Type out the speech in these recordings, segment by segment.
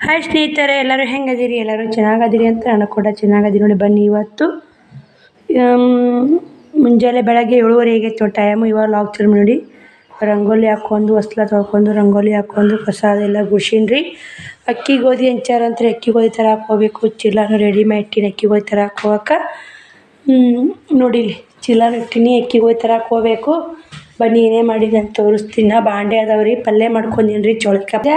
Hi ಸ್ನೇಹಿತರೆ, ಎಲ್ಲರೂ ಹೆಂಗದಿರಿ? ಎಲ್ಲರೂ ಚೆನ್ನಾಗದಿರಿ ಅಂತ ನಾನು ಕೂಡ ಚೆನ್ನಾಗದಿರಿ. ನೋಡಿ, ಬನ್ನಿ ಇವತ್ತು. ಮುಂಜಾನೆ ಬೆಳಗ್ಗೆ ಏಳುವರೆ ಆಗೈತೆ ನೋಡಿ ಟೈಮು ಇವಾಗ ಚರ್ಮ್ ನೋಡಿ ರಂಗೋಲಿ ಹಾಕ್ಕೊಂಡು, ಹೊಸ್ಲ ತೊಳ್ಕೊಂಡು, ರಂಗೋಲಿ ಹಾಕ್ಕೊಂಡು ಕಸ ಅದೆಲ್ಲ ಗುಡ್ಸಿನ್ರಿ. ಅಕ್ಕಿ ಗೋಧಿ ಹಂಚಾರ ಅಂತ ಅಕ್ಕಿ ಗೋಧಿ ಥರ ಹಾಕೋಬೇಕು ಚೀಲನೂ ರೆಡಿ ಮಾಡಿಟ್ಟಿನಿ ಅಕ್ಕಿ ಗೋಧಿ ಥರ ಹೋಗಕ್ಕೆ ನೋಡಿ ಚಿಲ್ಲಾನು ಚೀಲ ಇಟ್ಟಿನಿ, ಅಕ್ಕಿ ಗೋಧಿ ಥರ ಹಾಕೋಬೇಕು ಬನ್ನಿ, ಏನೇ ಮಾಡಿದೆ ಅಂತ ತೋರಿಸ್ತೀನಿ. ಬಾಂಡೆ ಅದಾವ್ರಿ, ಪಲ್ಯ ಮಾಡ್ಕೊಂಡಿನ್ರಿ ರೀ ಚೌಳಿಕಾಯಿ.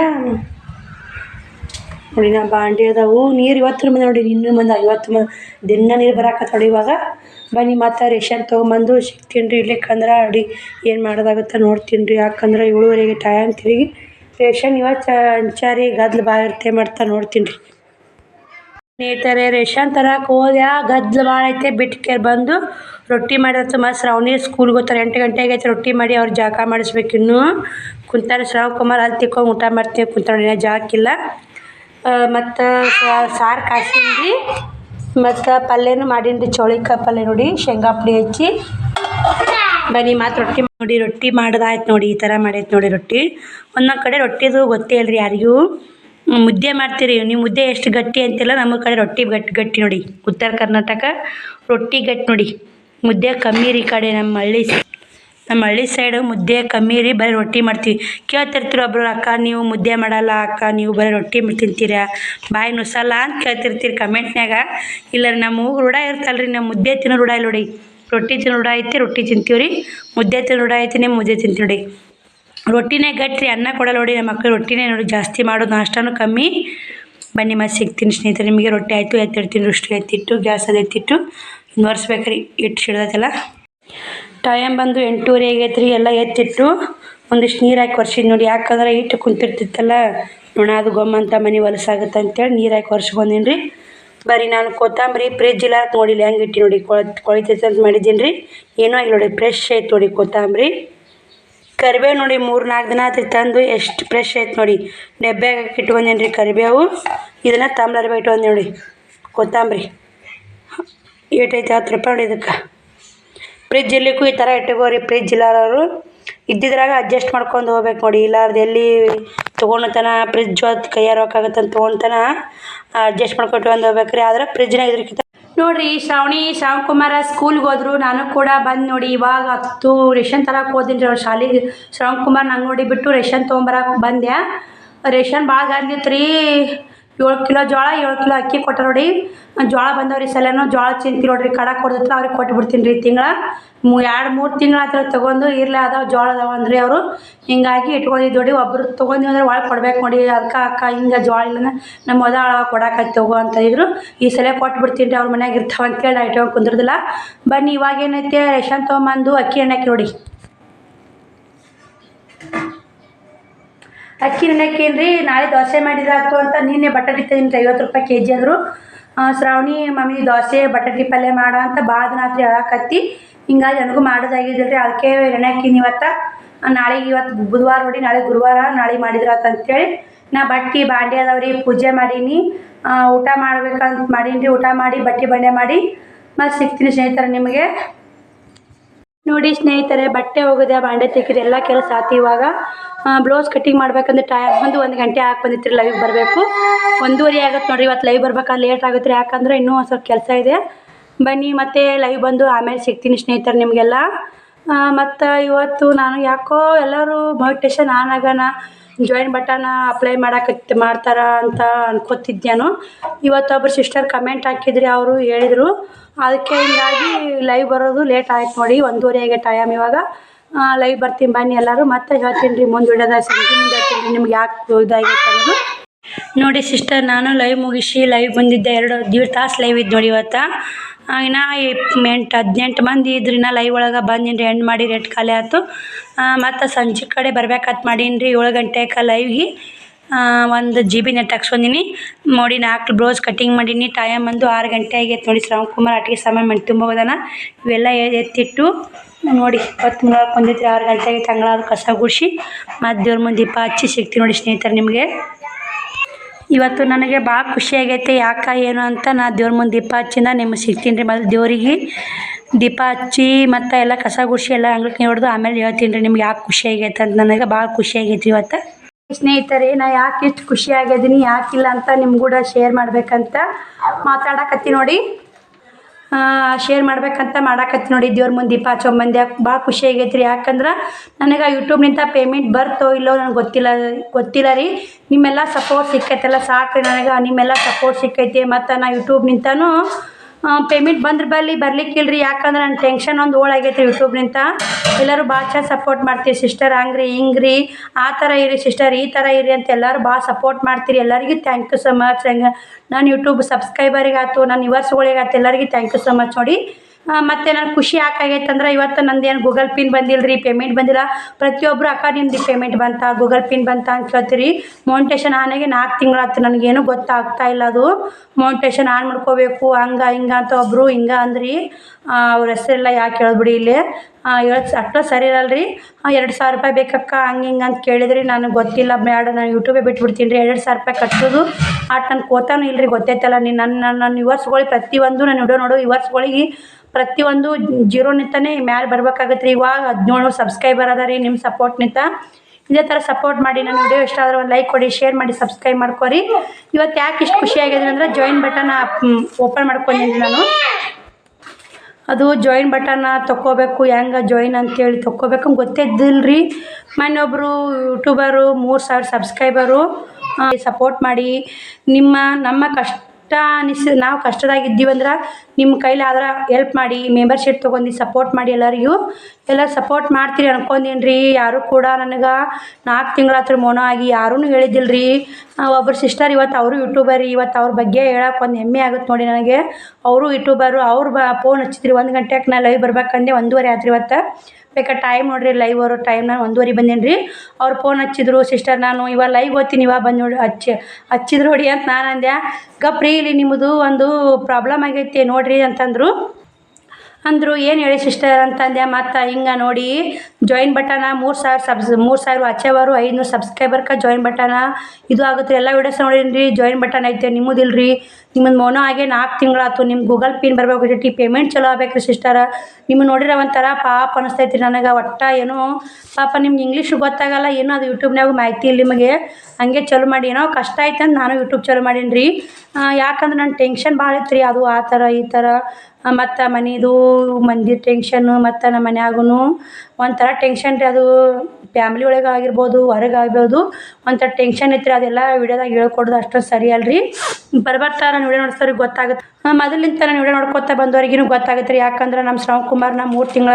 ನೋಡಿ ನಾ ಬಾಂಡೆ ಅದಾವು. ನೀರು ಇವತ್ತರ ಮಂದಿ ನೋಡಿ, ಇನ್ನೂ ಮಂದಿ ಐವತ್ತು ಮ ದಿನ ನೀರು ಬರಾಕತ್ತಾವ ಇವಾಗ. ಬನ್ನಿ, ಮತ್ತು ರೇಷನ್ ತೊಗೊಂಬಂದು ಸಿಗ್ತೀನಿ ರೀ ಇರ್ಲಿಕ್ಕಂದ್ರೆ ಅಡಿ ಏನು ಮಾಡೋದಾಗುತ್ತೆ ನೋಡ್ತೀನಿ ರೀ. ಯಾಕಂದ್ರೆ ಏಳುವರೆಗೆ ಟೈಮ್ ತಿರುಗಿ ರೇಷನ್ ಇವತ್ತು ಅಂಚಾರಿ ಗದ್ಲು ಭಾಳ ಇರುತ್ತೆ ಮಾಡ್ತಾ ನೋಡ್ತೀನಿ ರೀ. ಸ್ನೇಹಿತರೆ, ರೇಷನ್ ತರಕ್ಕೆ ಹೋದೆ ಗದ್ಲು ಭಾಳ ಐತೆ ಬಿಟ್ಟು ಬಂದು ರೊಟ್ಟಿ ಮಾಡಿರತ್ತೆ ಮತ್ತು ಶ್ರಾವಣಿ ಸ್ಕೂಲ್ಗೆ ಹೋಗ್ತಾರೆ. ಎಂಟು ಗಂಟೆಗೆ ಐತೆ ರೊಟ್ಟಿ ಮಾಡಿ ಅವ್ರು ಜಾಕ ಮಾಡಿಸ್ಬೇಕು ಇನ್ನೂ. ಕುಂತಾರೆ ಶ್ರಾವ್ ಕುಮಾರ್, ಅಲ್ಲಿ ತಿಕ್ಕೊಂಡು ಊಟ ಮಾಡ್ತೀವಿ ಕುಂತಾಳೆ ಜಾಕಿಲ್ಲ ಮತ್ತು ಸಾರು ರೀ ಮತ್ತು ಪಲ್ಯನೂ ಮಾಡೀನಿ ಚೌಳಿಕಾಯಿ ಪಲ್ಯ ನೋಡಿ, ಶೇಂಗಾ ಪುಡಿ ಹಚ್ಚಿ. ಬನ್ನಿ ಮತ್ತು ರೊಟ್ಟಿ ನೋಡಿ ರೊಟ್ಟಿ ಮಾಡೋದಾಯ್ತು ನೋಡಿ, ಈ ಥರ ಮಾಡೈತೆ ನೋಡಿ ರೊಟ್ಟಿ. ಒಂದೊಂದು ಕಡೆ ರೊಟ್ಟಿದು ಗೊತ್ತೇ ಇಲ್ಲ ರೀ ಯಾರಿಗೂ ಮುದ್ದೆ ಮಾಡ್ತೀರಿ, ನೀವು ಮುದ್ದೆ ಎಷ್ಟು ಗಟ್ಟಿ ಅಂತಿಲ್ಲ, ನಮ್ಮ ಕಡೆ ರೊಟ್ಟಿ ಗಟ್ಟಿ ಗಟ್ಟಿ ನೋಡಿ. ಉತ್ತರ ಕರ್ನಾಟಕ ರೊಟ್ಟಿ ಗಟ್ಟಿ ನೋಡಿ. ಮುದ್ದೆ ಕಮ್ಮಿ ರೀ ಕಡೆ, ನಮ್ಮ ಹಳ್ಳಿ ನಮ್ಮ ಹಳ್ಳಿ ಸೈಡು ಮುದ್ದೆ ಕಮ್ಮಿ ರೀ ಬರೀ ರೊಟ್ಟಿ ಮಾಡ್ತೀವಿ. ಕೇಳ್ತಿರ್ತೀರಿ ಒಬ್ಬರು ಅಕ್ಕ, ನೀವು ಮುದ್ದೆ ಮಾಡಲ್ಲ, ಅಕ್ಕ, ನೀವು ಬರೀ ರೊಟ್ಟಿ ತಿಂತೀರಾ? ಬಾಯಿ ನುಸಲ್ಲ ಅಂತ ಕೇಳ್ತಿರ್ತೀರಿ ಕಮೆಂಟ್ನ್ಯಾಗ ಇಲ್ಲ ರೀ, ನಮ್ಮ ರೂಢ ಇರ್ತಲ್ಲ ರೀ ನಮ್ಮ ಮುದ್ದೆ ತಿನ್ನೋ ರೂಢ ಇಲ್ಲ ನೋಡಿ. ರೊಟ್ಟಿ ತಿನ್ನೋ ರೂಢ ಐತಿ, ರೊಟ್ಟಿ ತಿಂತೀವಿ ರೀ. ಮುದ್ದೆ ತಿನ್ನೋ ರೂಢ ಐತಿ ನೀವು ಮುದ್ದೆ ತಿಂತೀವಿ ನೋಡಿ. ರೊಟ್ಟಿನೇ ಗಟ್ಟಿ ಅನ್ನ ಕೊಡಲ್ಲ ನೋಡಿ, ನಮ್ಮ ಮಕ್ಕಳು ರೊಟ್ಟಿನೇ ನೋಡಿ, ಜಾಸ್ತಿ ಮಾಡೋದು ನಾಷ್ಟನೂ ಕಮ್ಮಿ. ಬನ್ನಿ ಮತ್ತೆ ಸಿಗ್ತೀನಿ ಸ್ನೇಹಿತರೆ, ನಿಮಗೆ ರೊಟ್ಟಿ ಆಯಿತು, ಎತ್ತಿಡ್ತೀನಿ ರುಷ್ಟಿ ಎತ್ತಿಟ್ಟು ಗ್ಯಾಸ್ ಅದು ಎತ್ತಿಟ್ಟು ಇನ್ನು ಒರೆಸ್ಬೇಕ್ರಿ ಇಟ್ಟು ಸಿಡ್ದೈತಲ್ಲ ಟೈಮ್ ಬಂದು ಎಂಟೂವರೆ ಆಗೈತೆ ರೀ ಎಲ್ಲ ಎತ್ತಿಟ್ಟು ಒಂದಿಷ್ಟು ನೀರು ಹಾಕಿ ಒರ್ಸಿದ್ ನೋಡಿ. ಯಾಕಂದ್ರೆ ಇಟ್ಟು ಕುಂತಿರ್ತಿತ್ತಲ್ಲ ನೋಣ ಅದು ಗೊಮ್ಮ ಅಂತ ಮನೆ ಹೊಲಸಾಗುತ್ತೆ ಅಂತೇಳಿ ನೀರು ಹಾಕಿ ಒರ್ಸ್ಕೊಂಡೀನಿ ರೀ ಬರೀ ನಾನು ಕೊತ್ತಂಬರಿ ಫ್ರಿಜ್ ಇಲ್ಲ ನೋಡಿಲ್ಲ, ಹೆಂಗೆ ಇಟ್ಟು ನೋಡಿ. ಕೊಳ, ಕೊಳಿತೈತೆ ಅಂತ ಮಾಡಿದ್ದೀನಿ ರೀ ಏನೂ ಆಗಿಲ್ಲ ನೋಡಿ ಫ್ರೆಶ್ ಐತೆ ನೋಡಿ ಕೊತ್ತಂಬರಿ. ಕರಿಬೇವು ನೋಡಿ ಮೂರು ನಾಲ್ಕು ದಿನ ಆಯ್ತು ತಂದು, ಎಷ್ಟು ಫ್ರೆಶ್ ಐತೆ ನೋಡಿ. ಡಬ್ಬ್ಯಾಗ ಇಟ್ಕೊಂಡೇನಿ ರೀ ಕರಿಬೇವು. ಇದನ್ನು ತಮ್ಲರ್ ಇಟ್ಕೊಂಡಿ ನೋಡಿ, ಕೊತ್ತಂಬರಿ. ಏಟೈತೆ ಹತ್ತು ರೂಪಾಯಿ ನೋಡಿ ಇದಕ್ಕೆ. ಫ್ರಿಜ್ ಇರ್ಲಿಕ್ಕೂ ಈ ಥರ ಇಟ್ಕೋರಿ ಫ್ರಿಜ್ ಇಲ್ಲಾರವರು ಇದ್ದಿದ್ರಾಗ ಅಡ್ಜಸ್ಟ್ ಮಾಡ್ಕೊಂಡು ಹೋಗ್ಬೇಕು ನೋಡಿ. ಇಲ್ಲಾರ್ದು ಎಲ್ಲಿ ತೊಗೊಳತನ ಫ್ರಿಜ್ ಹೊತ್ತು ಕೈಯಾರ ಅಂತ ತೊಗೊಂತನ ಅಡ್ಜಸ್ಟ್ ಮಾಡ್ಕೊಂಡು ಒಂದು ಹೋಗ್ಬೇಕು ರೀ ಆದ್ರೆ ಫ್ರಿಜ್ನಾಗ ಇದ್ರಕ್ಕಿಂತ ನೋಡ್ರಿ, ಶ್ರಾವಣಿ, ಶ್ರಾವಣಕುಮಾರ ಸ್ಕೂಲ್ಗೆ ಹೋದ್ರು. ನಾನು ಕೂಡ ಬಂದು ನೋಡಿ ಇವಾಗ ಹತ್ತು ರೇಷನ್ ತರಕ್ಕೆ ಹೋದಿನಿ ಅವ್ರ ಶಾಲೆಗೆ ಶ್ರಾವಣ್ ಕುಮಾರ್ ನಂಗೆ ನೋಡಿ ಬಿಟ್ಟು ರೇಷನ್ ತೊಗೊಂಬರಕ್ಕೆ ಬಂದೆ. ರೇಷನ್ ಭಾಳ ಗಂದಿತ್ತು ರೀ ಏಳು ಕಿಲೋ ಜೋಳ, ಏಳು ಕಿಲೋ ಅಕ್ಕಿ ಕೊಟ್ಟ ನೋಡಿ. ಜೋಳ ಬಂದವ್ರಿ ಸಲನು ಜೋಳ ಚಿಂತಿ ನೋಡ್ರಿ, ಕಡ ಕೊಡ್ದಿತ್ತು ಅವ್ರಿಗೆ ಕೊಟ್ಬಿಡ್ತೀನಿ ರೀ ತಿಂಗಳ. ಮೂ ಎರಡು ಮೂರು ತಿಂಗಳ ಹತ್ರ ತೊಗೊಂಡು, ಇರ್ಲಿ ಅದಾವ, ಜೋಳ ಅದಾವ ಅಂದ್ರಿ ಅವರು. ಹಿಂಗಾಗಿ ಇಟ್ಕೊಂಡಿದ್ದು ನೋಡಿ, ಒಬ್ರು ತೊಗೊಂಡಿವಿ ಅಂದ್ರೆ ಒಳಗೆ ಕೊಡ್ಬೇಕು ನೋಡಿ ಅದಕ್ಕೆ ಅಕ್ಕ ಹಿಂಗೆ ಜೋಳ ಇಲ್ಲ ನಮ್ಮ ಮೊದ ಕೊಡಾಕತ್ತಿ ತಗೋ ಅಂತ ಇದ್ರು ಈ ಸಲ ಕೊಟ್ಬಿಡ್ತೀನಿ ರೀ, ಅವ್ರ ಮನ್ಯಾಗ ಇರ್ತಾವ ಅಂತೇಳಿ ನಾ ಇಟ್ಕೊಂಡು ಕುಂದಿರ್ದಿಲ್ಲ. ಬನ್ನಿ, ಇವಾಗ ಏನೈತೆ ರೇಷನ್ ತೊಗೊಂಬಂದು ಅಕ್ಕಿ ಎಣ್ಣೆ ನೋಡಿ. ಅಕ್ಕಿ ನೆನಕ್ಕೇನ್ರಿ ನಾಳೆ ದೋಸೆ ಮಾಡಿದ್ರಾತು ಅಂತ ನಿನ್ನೆ ಬಟಾಟಿ ತಂದಿನಿ ಐವತ್ತು ರೂಪಾಯಿ ಕೆ ಜಿ ಅಂದರು ಶ್ರಾವಣಿ ಮಮ್ಮಿ ದೋಸೆ, ಬಟಾಟಿ ಪಲ್ಯ ಮಾಡ ಅಂತ ಭಾಳ ದಿನ ಆತ್ರಿ ಹೇಳಕತ್ತಿ. ಹಿಂಗಾಗಿ ನನಗೂ ಮಾಡೋದಾಗಿದ್ದಿಲ್ಲ ರೀ ಅದಕ್ಕೆ ಹಾಕಿನಿ ಇವತ್ತು. ನಾಳೆಗೆ ಇವತ್ತು ಬುಧವಾರ ನೋಡಿ, ನಾಳೆ ಗುರುವಾರ ನಾಳೆ ಮಾಡಿದ್ರಾತ ಅಂತೇಳಿ. ನಾ ಬಟ್ಟೆ ಬಾಂಡೆ ಅದಾವ್ರಿ, ಪೂಜೆ ಮಾಡೀನಿ. ಊಟ ಮಾಡ್ಬೇಕಂತ ಮಾಡೀನಿ ರೀ ಊಟ ಮಾಡಿ ಬಟ್ಟೆ ಬಂಡೆ ಮಾಡಿ. ಮತ್ತು ಸಿಗ್ತೀನಿ ಸ್ನೇಹಿತರೆ ನಿಮಗೆ. ನೋಡಿ ಸ್ನೇಹಿತರೆ, ಬಟ್ಟೆ ಹೋಗೋದೆ ಬಾಂಡೆ ತೆಗೆದು ಎಲ್ಲ ಕೆಲಸ ಆತು. ಇವಾಗ ಬ್ಲೌಸ್ ಕಟ್ಟಿಂಗ್ ಮಾಡ್ಬೇಕಂದ್ರೆ ಟೈಮ್ ಬಂದು ಒಂದು ಗಂಟೆ ಹಾಕಿ ಬಂದಿತ್ತು ಲೈವ್ ಬರಬೇಕು. ಒಂದೂವರೆ ಆಗುತ್ತೆ ನೋಡಿರಿ ಇವತ್ತು ಲೈವ್ ಬರ್ಬೇಕಾದ್ರೆ ಲೇಟ್ ಆಗುತ್ತೆ ರೀ ಯಾಕಂದ್ರೆ ಇನ್ನೂ ಒಂದು ಸ್ವಲ್ಪ ಕೆಲಸ ಇದೆ. ಬನ್ನಿ ಮತ್ತೆ ಲೈವ್ ಬಂದು ಆಮೇಲೆ ಸಿಗ್ತೀನಿ ಸ್ನೇಹಿತರೆ ನಿಮಗೆಲ್ಲ. ಮತ್ತು ಇವತ್ತು ನಾನು ಯಾಕೋ ಎಲ್ಲರೂ ಮೋಟಿವೇಶನ್ ಆನ್ ಆಗೋಣ ಜಾಯಿನ್ ಬಟನ್ ಅಪ್ಲೈ ಮಾಡಕ್ಕೆ ಮಾಡ್ತಾರ ಅಂತ ಅನ್ಕೋತಿದ್ಯಾನು. ಇವತ್ತೊಬ್ರು ಸಿಸ್ಟರ್ ಕಮೆಂಟ್ ಹಾಕಿದ್ರಿ, ಅವರು ಹೇಳಿದರು. ಅದಕ್ಕೆ ಹಿಂಗಾಗಿ ಲೈವ್ ಬರೋದು ಲೇಟ್ ಆಯ್ತು ನೋಡಿ ಒಂದೂವರೆ ಆಗಿ ಟೈಮ್ ಇವಾಗ ಲೈವ್ ಬರ್ತೀನಿ, ಬನ್ನಿ ಎಲ್ಲರೂ. ಮತ್ತೆ ಹೇಳ್ತೀನಿ ರೀ ಮುಂದೆ ಇಡೋದ ಸಂಜೆ ಮುಂದೆ ಹೇಳ್ತೀನಿ ನಿಮ್ಗೆ ಯಾಕೆ ಇದಾಗೈತೆ ಅನ್ನೋದು. ನೋಡಿ ಸಿಸ್ಟರ್ ನಾನು ಲೈವ್ ಮುಗಿಸಿ ಲೈವ್ ಬಂದಿದ್ದೆ, ಎರಡು ದಿವ್ಸ ತಾಸು ಲೈವ್ ಇದ್ದು ನೋಡಿ ಇವತ್ತು. ಇನ್ನ ಎಂಟು, ಹದಿನೆಂಟು ಮಂದಿ ಇದ್ರಿ ನಾ ಲೈವ್ ಒಳಗೆ ಬಂದೀನಿ ರೀ ಎಂಡ್ ಮಾಡಿ ರೇಟ್ ಖಾಲಿ ಆಯ್ತು ಮತ್ತು ಸಂಜೆ ಕಡೆ ಬರ್ಬೇಕಂತ ಮಾಡೀನಿ ಏಳು ಗಂಟೆಗೆ ಲೈವ್ಗೆ ಒಂದು ಜಿ ಬಿ ನೆಟ್ ಹಾಕ್ಸ್ಕೊಂಡಿನಿ ನೋಡಿ ನಾಲ್ಕು ಬ್ಲೌಸ್ ಕಟಿಂಗ್ ಮಾಡೀನಿ. ಟೈಮ್ ಬಂದು ಆರು ಗಂಟೆ ಆಗೈತೆ ನೋಡಿ ಕುಮಾರ್ ಆಟಿಗೆ ಸಮಯ ಮಣ್ಣು ತುಂಬ ಇವೆಲ್ಲ ಎತ್ತಿಟ್ಟು ನೋಡಿ ಇಪ್ಪತ್ತು ಮುಳಕ್ಕೆ ಬಂದಿದ್ರಿ. ಆರು ಗಂಟೆಗೆ ತಂಗಳಾದ್ರು ಕಸ ಗುಡಿಸಿ. ಮತ್ತು ದೇವ್ರ ಮುಂದೆ ದೀಪ ಹಚ್ಚಿ ಸಿಗ್ತೀನಿ ನೋಡಿ ಸ್ನೇಹಿತರೆ ನಿಮಗೆ. ಇವತ್ತು ನನಗೆ ಭಾಳ ಖುಷಿ ಆಗೈತೆ, ಯಾಕೆ, ಏನು ಅಂತ ನಾ ದೇವ್ರ ಮುಂದೆ ದೀಪ ಹಚ್ಚಿಂದ ನಿಮ್ಗೆ ಸಿಗ್ತೀನಿ ರೀ ಮೊದಲು ದೇವ್ರಿಗೆ. ದೀಪ ಹಚ್ಚಿ ಮತ್ತು ಎಲ್ಲ ಕಸ ಗುಡಿಸಿ ಎಲ್ಲ ಅಂಗ್ಳಕ್ಕೆ ಹೊಡೆದು ಆಮೇಲೆ ಹೇಳ್ತೀನಿ ರೀ ನಿಮ್ಗೆ ಯಾಕೆ ಖುಷಿ ಆಗೈತೆ ಅಂತ. ನನಗೆ ಭಾಳ ಖುಷಿ ಆಗೈತೆ ಇವತ್ತು. ಸ್ನೇಹಿತರೆ, ನಾ ಯಾಕೆ ಇಷ್ಟು ಖುಷಿಯಾಗಿದ್ದೀನಿ ಯಾಕಿಲ್ಲ ಅಂತ ನಿಮ್ಗೂಡ ಶೇರ್ ಮಾಡ್ಬೇಕಂತ ಮಾತಾಡಕತ್ತಿ ನೋಡಿ. ಶೇರ್ ಮಾಡ್ಬೇಕಂತ ಮಾಡಾಕತ್ತಿ ನೋಡಿ ದೇವ್ರ ಮುಂದೆ ದೀಪ ಹಚ್ಚೋ ಮಂದಿ ಭಾಳ ಖುಷಿ ಆಗೈತೆ ರೀ ಯಾಕಂದ್ರೆ ನನಗೆ ಯೂಟ್ಯೂಬ್ನಿಂದ ಪೇಮೆಂಟ್ ಬರ್ತೋ ಇಲ್ಲೋ ನನಗೆ ಗೊತ್ತಿಲ್ಲ ಗೊತ್ತಿಲ್ಲ ರೀ. ನಿಮ್ಮೆಲ್ಲ ಸಪೋರ್ಟ್ ಸಿಕ್ಕೈತಲ್ಲ ಸಾಕು ನನಗೆ. ನಿಮ್ಮೆಲ್ಲ ಸಪೋರ್ಟ್ ಸಿಕ್ಕೈತಿ. ಮತ್ತು ನಾ ಯೂಟ್ಯೂಬ್ನಿಂದನೂ ಪೇಮೆಂಟ್ ಬಂದ್ರೆ ಬರಲಿ ಬರ್ಲಿಕ್ಕಿಲ್ರಿ, ಯಾಕಂದ್ರೆ ನನ್ನ ಟೆನ್ಷನ್ ಒಂದು ಓಳಾಗೈತೆ ಯೂಟ್ಯೂಬ್ನಿಂದ ಎಲ್ಲರೂ ಭಾಳ ಚೆನ್ನಾಗಿ ಸಪೋರ್ಟ್ ಮಾಡ್ತೀರಿ ಸಿಸ್ಟರ್ ಹಂಗ್ರಿ, ಹಿಂಗ್ರಿ, ಆ ಥರ ಇರಿ ಸಿಸ್ಟರ್ ಈ ಥರ ಇರಿ ಅಂತ ಎಲ್ಲರೂ ಭಾಳ ಸಪೋರ್ಟ್ ಮಾಡ್ತೀರಿ. ಎಲ್ಲರಿಗೂ ಥ್ಯಾಂಕ್ ಯು ಸೊ ಮಚ್ ಹಂಗೆ, ನಾನು ಯೂಟ್ಯೂಬ್ ಸಬ್ಸ್ಕ್ರೈಬರಿಗಾಯ್ತು ನನ್ನ ವ್ಯೂವರ್ಸ್ಗಳಿಗಾಯ್ತು ಎಲ್ಲರಿಗೂ ಥ್ಯಾಂಕ್ ಯು ಸೊ ಮಚ್ ನೋಡಿ. ಮತ್ತು ನಾನು ಖುಷಿ ಯಾಕಾಗೈತೆ ಅಂದ್ರೆ ಇವತ್ತು ನಂದು ಏನು ಗೂಗಲ್ ಪಿನ್ ಬಂದಿಲ್ಲ ರೀ ಪೇಮೆಂಟ್ ಬಂದಿಲ್ಲ. ಪ್ರತಿಯೊಬ್ಬರು ಅಕ್ಕ ನಿಮ್ದು ಪೇಮೆಂಟ್ ಬಂತ ಗೂಗಲ್ ಪಿನ್ ಬಂತ ಅಂತ ಕೇಳ್ತೀರಿ. ಮೌಂಟೇಶನ್ ಆನೆಗೆ ನಾಲ್ಕು ತಿಂಗಳಾಯ್ತು ನನಗೇನು ಗೊತ್ತಾಗ್ತಾ ಇಲ್ಲ ಅದು. ಮೌಂಟೇಶನ್ ಆನ್ ಮಾಡ್ಕೋಬೇಕು, ಹಂಗೆ ಹಿಂಗೆ ಅಂತ ಒಬ್ಬರು ಹಿಂಗೆ ಅಂದ್ರಿ. ಅವ್ರ ಹೆಸರೆಲ್ಲ ಯಾಕೆ ಹೇಳ್ಬಿಡಿ ಇಲ್ಲಿ? ಹೇಳೋದು ಅಷ್ಟು ಸರಿ ಇರಲ್ಲ ರೀ ಎರಡು ಸಾವಿರ ರೂಪಾಯಿ ಬೇಕಕ್ಕ, ಹಂಗೆ ಹಿಂಗೆ ಅಂತ ಕೇಳಿದ್ರಿ. ನನಗೆ ಗೊತ್ತಿಲ್ಲ ಬೇಡ ನಾನು ಯೂಟ್ಯೂಬೇ ಬಿಟ್ಬಿಡ್ತೀನಿ ರೀ. ಎರಡು ಸಾವಿರ ರೂಪಾಯಿ ಕಟ್ಟೋದು. ಆಟ ನನ್ನ ಕೋತಾನು ಇಲ್ಲ ರೀ ಗೊತ್ತೈತಲ್ಲ. ನೀನು ನನ್ನ ನನ್ನ ನನ್ನ ಯುವರ್ಸ್ಗಳಿಗೆ ಪ್ರತಿಯೊಂದು, ನಾನು ವಿಡಿಯೋ ನೋಡು ವ್ಯೂವರ್ಸ್ಗಳಿಗೆ ಪ್ರತಿಯೊಂದು ಜೀರೋ ನಿಂತಾನೆ ಮ್ಯಾಲೆ ಬರ್ಬೇಕಾಗತ್ತೆ ರೀ ಇವಾಗ ಹದಿನೇಳು ಸಬ್ಸ್ಕ್ರೈಬರ್ ಅದ ರೀ ನಿಮ್ಮ ಸಪೋರ್ಟ್ ನಿಂತ ಇದೇ ಥರ ಸಪೋರ್ಟ್ ಮಾಡಿ ನನ್ನ ವಿಡಿಯೋ ಇಷ್ಟ ಆದರೆ ಒಂದು ಲೈಕ್ ಕೊಡಿ ಶೇರ್ ಮಾಡಿ ಸಬ್ಸ್ಕ್ರೈಬ್ ಮಾಡ್ಕೊರಿ. ಇವತ್ತು ಯಾಕೆ ಇಷ್ಟು ಖುಷಿ ಆಗಿದೆ ಅಂದರೆ ಜಾಯಿನ್ ಬಟನ್ ಓಪನ್ ಮಾಡ್ಕೊಂಡಿದ್ದೀನಿ ನಾನು. ಅದು ಜಾಯಿನ್ ಬಟನ್ನ ತೊಗೋಬೇಕು ಹೆಂಗೆ ಜಾಯಿನ್ ಅಂತೇಳಿ ತೊಗೋಬೇಕು ಗೊತ್ತಿದ್ದಿಲ್ಲ ರೀ ಮನೆಯೊಬ್ಬರು ಯೂಟ್ಯೂಬರು ಮೂರು ಸಾವಿರ ಸಬ್ಸ್ಕ್ರೈಬರು ಸಪೋರ್ಟ್ ಮಾಡಿ. ನಿಮ್ಮ, ನಮ್ಮ ಕಷ್ಟ ಅನಿಸಿ ನಾವು ಕಷ್ಟದಾಗ ಇದ್ದೀವಂದ್ರೆ ನಿಮ್ಮ ಕೈಲಿ ಆದ್ರೆ ಎಲ್ಪ್ ಮಾಡಿ ಮೆಂಬರ್ಶಿಪ್ ತೊಗೊಂಡು ಸಪೋರ್ಟ್ ಮಾಡಿ ಎಲ್ಲರಿಗೂ. ಎಲ್ಲ ಸಪೋರ್ಟ್ ಮಾಡ್ತೀರಿ ಅನ್ಕೊಂಡೀನಿ ರೀ ಯಾರೂ ಕೂಡ ನನಗೆ ನಾಲ್ಕು ತಿಂಗಳಾತ್ರ ಮೋನೋ ಆಗಿ ಯಾರೂ ಹೇಳಿದ್ದಿಲ್ಲ ರೀ ಒಬ್ಬರು ಸಿಸ್ಟರ್ ಇವತ್ತು ಅವರು ಯೂಟ್ಯೂಬರ್ ಇವತ್ತು ಅವ್ರ ಬಗ್ಗೆ ಹೇಳಕ್ಕೆ ಒಂದು ಹೆಮ್ಮೆ ಆಗುತ್ತೆ ನೋಡಿ ನನಗೆ. ಅವರು ಯೂಟ್ಯೂಬರು ಅವ್ರು ಬ ಫೋನ್ ಹಚ್ಚಿದ್ರಿ. ಒಂದು ಗಂಟೆಗೆ ನಾ ಲೈವ್ ಬರ್ಬೇಕಂದೆ ಒಂದೂವರೆ ಆತ್ರಿ ಇವತ್ತು. ಬೇಕಾದ್ರೆ ಟೈಮ್ ನೋಡ್ರಿ ಲೈವ್ ಬರೋ ಟೈಮ್ ನಾನು ಒಂದೂವರೆ ಬಂದೇನಿ ರೀ ಅವ್ರು ಫೋನ್ ಹಚ್ಚಿದ್ರು ಸಿಸ್ಟರ್ ನಾನು ಇವಾಗ ಲೈವ್ ಓದ್ತೀನಿ, ಇವಾಗ ಬಂದು ನೋಡಿ, ಹಚ್ಚಿ, ಹಚ್ಚಿದ್ರು ಹೊಡಿ ಅಂತ ನಾನು ಅಂದೆ. ಗಪ್ರಿ, ಇಲ್ಲಿ ನಿಮ್ಮದು ಒಂದು ಪ್ರಾಬ್ಲಮ್ ಆಗೈತೆ, ನೋಡಿರಿ ಅಂತಂದರು. ಅಂದರು, ಏನು ಹೇಳಿ ಸಿಸ್ಟರ್ ಅಂತಂದೆ ಮತ್ತು ಹಿಂಗೆ ನೋಡಿ ಜಾಯಿನ್ ಬಟನ ಮೂರು ಸಾವಿರ ಸಬ್ಸ್ ಮೂರು ಸಾವಿರ ಹಚ್ಚೇವರು ಐನೂರು ಸಬ್ಸ್ಕ್ರೈಬರ್ಕ ಜಾಯಿನ್ ಬಟನ ಇದು ಆಗುತ್ತೆ. ಎಲ್ಲ ವೀಡಿಯೋಸ್ ನೋಡೀನಿ ರೀ ಜಾಯಿನ್ ಬಟನ್ ಐತೆ ನಿಮ್ಮದಿಲ್ಲ ರೀ ನಿಮ್ಮದು ಮೋನೋ ಆಗೇ ನಾಲ್ಕು ತಿಂಗಳಾಯ್ತು ನಿಮ್ಮ ಗೂಗಲ್ ಪಿನ್ ಬರ್ಬೇಕು ಪೇಮೆಂಟ್ ಚಲೋ ಆಗ್ಬೇಕು ರೀ ಸಿಸ್ಟರ ನಿಮ್ಮನ್ನು ನೋಡಿರೋ ಒಂಥರ ಪಾಪ ಅನಿಸ್ತೈತಿ ನನಗೆ, ಒಟ್ಟ ಏನೋ ಪಾಪ ನಿಮ್ಗೆ ಇಂಗ್ಲೀಷ್ ಗೊತ್ತಾಗಲ್ಲ, ಏನೋ ಅದು ಯೂಟ್ಯೂಬ್ನಾಗ ಮಾಹಿತಿ ಇಲ್ಲ ನಿಮಗೆ. ಹಂಗೆ ಚಲೋ ಮಾಡಿ, ಏನೋ ಕಷ್ಟ ಆಯ್ತು ಅಂತ ನಾನು ಯೂಟ್ಯೂಬ್ ಚಲೋ ಮಾಡೀನಿ ರೀ ಯಾಕಂದ್ರೆ ನನ್ನ ಟೆನ್ಷನ್ ಭಾಳ ಇತ್ತು ರೀ ಅದು ಆ ಥರ ಈ ಥರ. ಮತ್ತು ಮನೆದು ಮಂದಿ ಟೆನ್ಷನ್ನು ಮತ್ತು ನಮ್ಮ ಮನ್ಯಾಗೂ ಒಂಥರ ಟೆನ್ಷನ್ ರೀ ಅದು ಫ್ಯಾಮ್ಲಿ ಒಳಗೆ ಆಗಿರ್ಬೋದು, ಹೊರಗೆ ಆಗ್ಬೋದು ಒಂಥರ ಟೆನ್ಷನ್ ಇತ್ತು ರೀ ಅದೆಲ್ಲ ವಿಡಿಯೋದಾಗ ಹೇಳ್ಕೊಡೋದು ಅಷ್ಟು ಸರಿ ಅಲ್ರಿ. ಬರ್ಬರ್ತಾ ನಾನು ವಿಡಿಯೋ ನೋಡ್ಸೋರಿಗೆ ಗೊತ್ತಾಗುತ್ತೆ. ಮೊದಲಿಂದ ನಾನು ವಿಡಿಯೋ ನೋಡ್ಕೊತ ಬಂದವರಿಗೂ ಗೊತ್ತಾಗುತ್ತೆ ರೀ. ಯಾಕಂದ್ರೆ ನಮ್ಮ ಶ್ರವಣ್ ನಮ್ಮ ಮೂರು ತಿಂಗಳ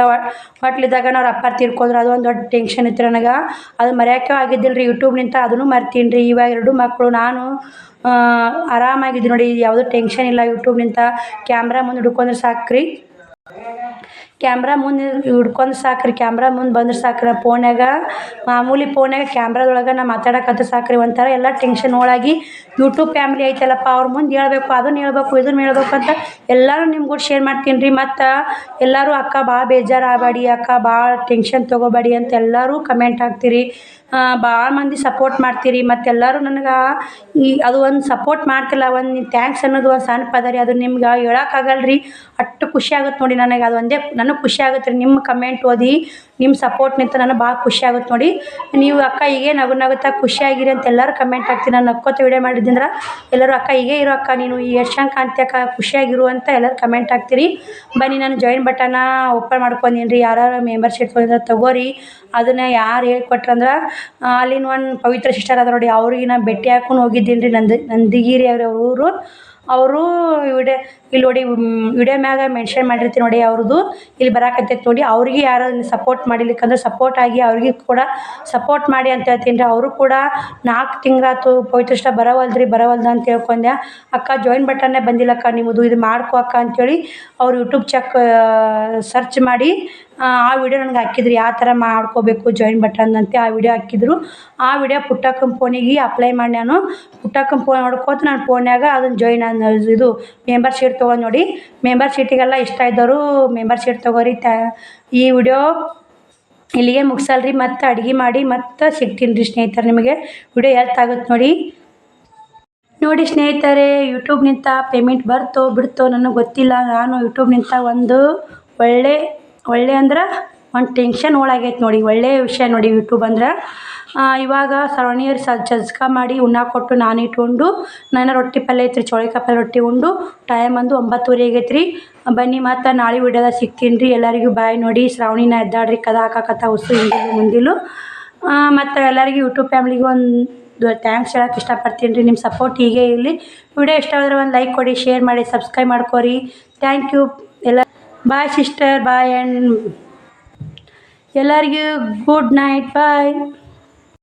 ಹೋಟ್ಲಿದ್ದಾಗ ಅವ್ರ ಅಪ್ಪ ತೀರ್ಕೊಂಡ್ರು ಅದು ಒಂದು ದೊಡ್ಡ ಟೆನ್ಷನ್ ಇತ್ತು ನನಗೆ. ಅದು ಮರೆಯೋಕೆ ಆಗಿದ್ದಿಲ್ಲ ರೀ ಯೂಟ್ಯೂಬ್ನಿಂದ ಅದನ್ನು ಮರ್ತೀನಿ ರೀ ಇವಾಗ ಎರಡು ಮಕ್ಕಳು ನಾನು ಆರಾಮಾಗಿದ್ದು ನೋಡಿ ಯಾವುದೂ ಟೆನ್ಷನ್ ಇಲ್ಲ ಯೂಟ್ಯೂಬ್ನಿಂದ ಕ್ಯಾಮ್ರಾ ಮುಂದೆ ಹಿಡ್ಕೊಂಡ್ರೆ ಸಾಕ್ರಿ. ಕ್ಯಾಮ್ರಾ ಮುಂದೆ ಹಿಡ್ಕೊಂಡು ಸಾಕ್ರಿ, ಕ್ಯಾಮ್ರಾ ಮುಂದೆ ಬಂದ್ರೆ ಸಾಕ್ರಿ. ಫೋನ್ಯಾಗ, ಮಾಮೂಲಿ ಫೋನ್ಯಾಗ ಕ್ಯಾಮ್ರಾದೊಳಗೆ ನಾ ಮಾತಾಡಕತ್ರ ಸಾಕ್ರಿ ಒಂಥರ ಎಲ್ಲ ಟೆನ್ಷನ್ ಒಳಗೆ. ಯೂಟ್ಯೂಬ್ ಫ್ಯಾಮಿಲಿ ಐತಲ್ಲಪ್ಪ, ಅವ್ರ ಮುಂದೆ ಹೇಳ್ಬೇಕು ಅದನ್ನು ಹೇಳ್ಬೇಕು ಇದನ್ನು ಹೇಳ್ಬೇಕು ಅಂತ ಎಲ್ಲರೂ ಕೂಡ ಶೇರ್ ಮಾಡ್ತೀನಿ ರೀ ಮತ್ತು ಎಲ್ಲರೂ ಅಕ್ಕ ಭಾಳ ಬೇಜಾರು ಅಕ್ಕ ಭಾಳ ಟೆನ್ಷನ್ ತೊಗೋಬೇಡಿ ಅಂತ ಎಲ್ಲರೂ ಕಮೆಂಟ್ ಹಾಕ್ತೀರಿ. ಭಾಳ ಮಂದಿ ಸಪೋರ್ಟ್ ಮಾಡ್ತೀರಿ. ಮತ್ತು ಎಲ್ಲರೂ ನನಗೆ ಈ, ಅದು ಒಂದು ಸಪೋರ್ಟ್ ಮಾಡ್ತಿಲ್ಲ, ಒಂದು ಥ್ಯಾಂಕ್ಸ್ ಅನ್ನೋದು ಒಂದು ಸಣ್ಣ ಪದ ಅದು ನಿಮ್ಗೆ ಹೇಳೋಕ್ಕಾಗಲ್ಲ ರೀ ಅಷ್ಟು ಖುಷಿ ಆಗುತ್ತೆ ನೋಡಿ ನನಗೆ. ಅದು ಒಂದೇ ನನಗೆ ಖುಷಿ ಆಗುತ್ತೆ ರೀ. ನಿಮ್ಮ ಕಮೆಂಟ್ ಓದಿ, ನಿಮ್ಮ ಸಪೋರ್ಟ್ ನಿಂತ ನನಗೆ ಭಾಳ ಖುಷಿ ಆಗುತ್ತೆ ನೋಡಿ. ನೀವು ಅಕ್ಕ ಹೀಗೆ ನಗು ನಗುತ್ತಾ ಖುಷಿಯಾಗಿರಿ ಅಂತ ಎಲ್ಲರೂ ಕಮೆಂಟ್ ಹಾಕ್ತೀನಿ. ನಾನು ನಕ್ಕೋತ ವಿಡಿಯೋ ಮಾಡಿದ್ದಿಂದ್ರೆ ಎಲ್ಲರೂ ಅಕ್ಕ ಹೀಗೆ ಇರೋ ಅಕ್ಕ, ನೀನು ಎಷ್ಟು ಚಂದ ಕಾಣ್ತಿ ಅಕ್ಕ ಖುಷಿಯಾಗಿರು ಅಂತ ಎಲ್ಲರೂ ಕಮೆಂಟ್ ಹಾಕ್ತೀರಿ. ಬನ್ನಿ, ನಾನು ಜಾಯಿನ್ ಬಟನ್ನ ಓಪನ್ ಮಾಡ್ಕೊಂಡೀನಿ ರೀ. ಯಾರು ಮೆಂಬರ್ಶಿಪ್ ತೊಗೊಂಡ್ರೆ ತಗೋರಿ. ಅದನ್ನು ಯಾರು ಹೇಳ್ಕೊಟ್ರಂದ್ರೆ ಅಲ್ಲಿನ ಒಂದು ಪವಿತ್ರ ಸಿಸ್ಟರ್ ಅದ ನೋಡಿ ಅವ್ರಿಗೆ ನಾನು ಭೇಟಿ ಹಾಕೊಂಡು ಹೋಗಿದ್ದೀನಿ ರೀ ನಂದು, ನಂದಿಗಿರಿ ಅವ್ರ ಊರು. ಅವರು ವಿಡಿಯೋ ಇಲ್ಲಿ ನೋಡಿ ವಿಡಿಯೋ ಮ್ಯಾಗ ಮೆನ್ಷನ್ ಮಾಡಿರ್ತೀನಿ ನೋಡಿ ಅವ್ರದ್ದು. ಇಲ್ಲಿ ಬರಾಕತ್ತೈತೆ ನೋಡಿ, ಅವ್ರಿಗೆ ಯಾರು ಸಪೋರ್ಟ್ ಮಾಡಿಲಿಕ್ಕಂದ್ರೆ ಸಪೋರ್ಟ್ ಆಗಿ ಅವ್ರಿಗೆ ಕೂಡ ಸಪೋರ್ಟ್ ಮಾಡಿ ಅಂತ ಹೇಳ್ತೀನಿ ರೀ. ಅವರು ಕೂಡ ನಾಲ್ಕು ತಿಂಗಳಾತು ಪವಿತ್ರಷ್ಟ ಬರವಲ್ದ್ರಿ, ಬರವಲ್ದು ಅಂತ ಹೇಳ್ಕೊಂಡೆ ಅಕ್ಕ ಜಾಯಿನ್ ಬಟನ್ನೇ ಬಂದಿಲ್ಲಕ್ಕ, ನಿಮ್ಮದು ಇದು ಮಾಡ್ಕೋ ಅಕ್ಕ ಅಂಥೇಳಿ ಅವ್ರು ಯೂಟ್ಯೂಬ್ ಚೆಕ್ ಸರ್ಚ್ ಮಾಡಿ ಆ ವಿಡಿಯೋ ನನಗೆ ಹಾಕಿದ್ರು. ಯಾವ ಥರ ಮಾಡ್ಕೋಬೇಕು ಜಾಯಿನ್ ಬಟನ್ ಅಂತ ಆ ವಿಡಿಯೋ ಹಾಕಿದ್ರು. ಆ ವಿಡಿಯೋ ಪುಟ್ಟ ಕಂಪೋನಿಗೆ ಅಪ್ಲೈ ಮಾಡಿ ನಾನು. ಪುಟ್ಟ ಕಂಪೋನಿ ನೋಡ್ಕೋತ ನಾನು ಫೋನ್ಯಾಗ ಅದನ್ನು ಜಾಯಿನ್ ಇದು ಮೆಂಬರ್ ಶೀಟ್ ತೊಗೊಂಡು ನೋಡಿ. ಮೆಂಬರ್ ಶೀಟಿಗೆಲ್ಲ ಇಷ್ಟ ಇದ್ದವರು ಮೆಂಬರ್ ಶೀಟ್ ತೊಗೋರಿ ತ್ಯಾ ಈ ವಿಡಿಯೋ ಇಲ್ಲಿಗೆ ಮುಗಿಸಲ್ರಿ. ಮತ್ತು ಅಡುಗೆ ಮಾಡಿ ಮತ್ತು ಸಿಗ್ತೀನಿ ರೀ ಸ್ನೇಹಿತರೆ ನಿಮಗೆ. ವಿಡಿಯೋ ಹೆಲ್ತ್ ಆಗುತ್ತೆ ನೋಡಿ. ನೋಡಿ ಸ್ನೇಹಿತರೆ ಯೂಟ್ಯೂಬ್ನಿಂದ ಪೇಮೆಂಟ್ ಬರ್ತೋ ಬಿಡ್ತೋ ನನಗೆ ಗೊತ್ತಿಲ್ಲ. ನಾನು ಯೂಟ್ಯೂಬ್ನಿಂದ ಒಂದು ಒಳ್ಳೆ ಒಳ್ಳೆ ಅಂದ್ರೆ ಒಂದು ಟೆನ್ಷನ್ ಒಳಗೈತೆ ನೋಡಿ. ಒಳ್ಳೆಯ ವಿಷಯ ನೋಡಿ ಯೂಟ್ಯೂಬ್ ಅಂದ್ರೆ. ಇವಾಗ ಸರವಣಿಯರು ಸ ಜಜ್ಕ ಮಾಡಿ ಉಣ್ಣ ಕೊಟ್ಟು ನಾನು ಇಟ್ಕೊಂಡು ನನ್ನ ರೊಟ್ಟಿ ಪಲ್ಯ ಐತ್ರಿ, ಚೋಳಿಕಾಯಿ ಪಲ್ಯ ರೊಟ್ಟಿ ಉಂಡು. ಟೈಮ್ ಅಂದು ಒಂಬತ್ತುವರೆ ಆಗೈತೆ ಬನ್ನಿ ಮತ್ತು ನಾಳೆ ವಿಡಿಯೋದ ಸಿಗ್ತೀನಿ ರೀ ಎಲ್ಲರಿಗೂ ಬಾಯ್ ನೋಡಿ. ಶ್ರಾವಣಿನ ಎದ್ದಾಡ್ರಿ ಕದ ಹಾಕಾಕತ್ತ ಉಸು ಹಿಂದಿಲು ಮುಂದಿಲು. ಮತ್ತು ಎಲ್ಲರಿಗೂ ಯೂಟ್ಯೂಬ್ ಫ್ಯಾಮ್ಲಿಗೆ ಒಂದು ಥ್ಯಾಂಕ್ಸ್ ಹೇಳಕ್ಕೆ ಇಷ್ಟಪಡ್ತೀನಿ ರೀ ನಿಮ್ಮ ಸಪೋರ್ಟ್ ಹೀಗೆ ಇರಲಿ. ವಿಡಿಯೋ ಇಷ್ಟ ಆದರೆ ಒಂದು ಲೈಕ್ ಕೊಡಿ ಶೇರ್ ಮಾಡಿ ಸಬ್ಸ್ಕ್ರೈಬ್ ಮಾಡ್ಕೊರಿ. Thank you bye sister bye and ಎಲ್ಲರಿಗೂ ಗುಡ್ ನೈಟ್ ಬಾಯ್